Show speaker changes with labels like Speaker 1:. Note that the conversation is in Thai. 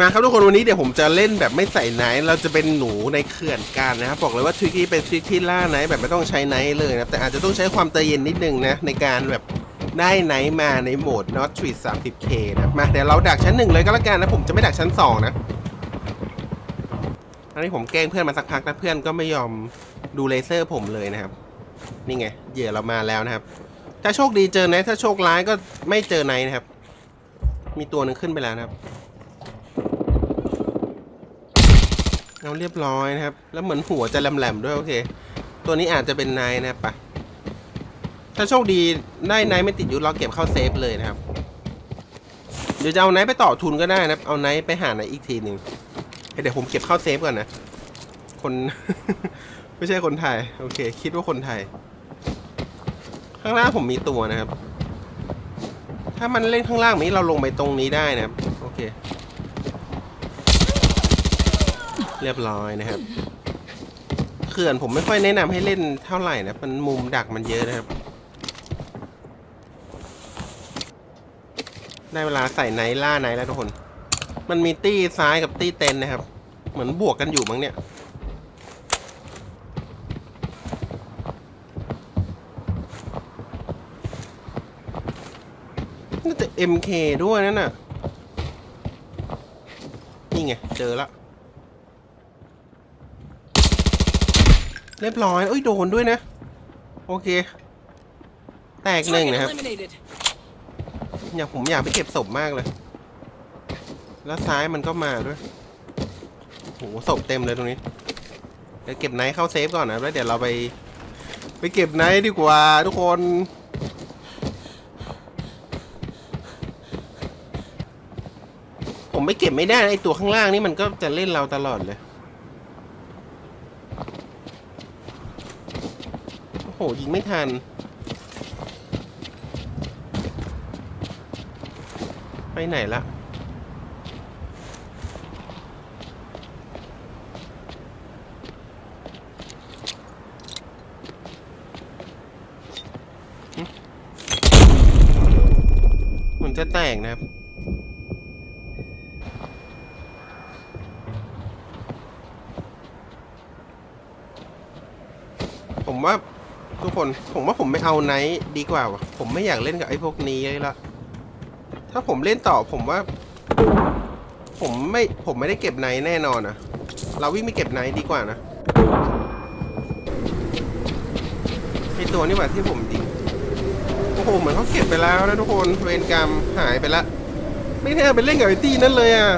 Speaker 1: มาครับทุกคนวันนี้เดี๋ยวผมจะเล่นแบบไม่ใส่ไนท์เราจะเป็นหนูในเขื่อนกันนะครับบอกเลยว่าทริคนี้เป็นทริคที่ล่าไนท์แบบไม่ต้องใช้ไนท์เลยนะแต่อาจจะต้องใช้ความใจเย็นนิดนึงนะในการแบบได้ไนท์มาในโหมด not treat 30k นะมาเดี๋ยวเราดักชั้นหนึ่งเลยก็แล้วกันนะผมจะไม่ดักชั้นสองนะอันนี้ผมแกล้งเพื่อนมาสักพักแล้วเพื่อนก็ไม่ยอมดูเลเซอร์ผมเลยนะครับนี่ไงเหยื่อเรามาแล้วนะครับ ถ้าโชคดีเจอไนท์ถ้าโชคร้ายก็ไม่เจอไนท์นะครับ มีตัวหนึ่งขึ้นไปแล้วนะครับ เอาเรียบร้อยนะครับ แล้วเหมือนหัวจะแหลมๆด้วยโอเค ตัวนี้อาจจะเป็นไนท์นะปะถ้าโชคดีได้ไนท์ไม่ติดอยุเราเก็บเข้าเซฟเลยนะครับ เดี๋ยวจะเอาไนท์ไปต่อทุนก็ได้นะครับเอาไนท์ไปหาไนท์อีกทีหนึ่งเดี๋ยวผมเก็บเข้าเซฟก่อนนะ คน ไม่ใช่คนไทย โอเค คิดว่าคนไทย ข้างล่างผมมีตัวนะครับ ถ้ามันเล่นข้างล่างนี้เราลงไปตรงนี้ได้นะครับ โอ เรียบร้อยนะครับเขื่อนผมไม่ค่อยแนะนำให้เล่นเท่าไหร่นะมันมุมดักมันเยอะนะครับ ได้เวลาใส่ไนล่าไนแล้วทุกคน มันมีตี้ซ้ายกับตี้เต็นนะครับ เหมือนบวกกันอยู่มั้งเนี่ยน่าจะ MK ด้วยนั่นน่ะ นี่ไง เจอแล้ว เรียบร้อยเอ้ยโดนด้วยนะ โอเค แตกหนึ่งนะครับ อยากผมอยากไปเก็บศพมากเลย แล้วซ้ายมันก็มาด้วยโหศพเต็มเลยตรงนี้ เดี๋ยวเก็บไนท์เข้าเซฟก่อนนะแล้วเดี๋ยวเราไป ไปเก็บไนท์ดีกว่าทุกคนผมไม่เก็บไม่ได้ไอตัวข้างล่างนี่มันก็จะเล่นเราตลอดเลย โอ้โหยิงไม่ทัน ไปไหนละเหมือนจะแตกนะครับผมว่า ทุกคนผมว่าผมไม่เอาไนท์ดีกว่าวะผมไม่อยากเล่นกับไอ้พวกนี้เลยละถ้าผมเล่นต่อผมว่า ผมไม่ผมไม่ได้เก็บไนท์แน่นอนนะเราวิ่งไปเก็บไนท์ดีกว่านะไอตัวนี่หว่าที่ผมดิโอ้โหเหมือนเขาเก็บไปแล้วนะทุกคนเวรกรรมหายไปละ ไม่แน่ไปเล่นกับไอตี้นั่นเลยอะ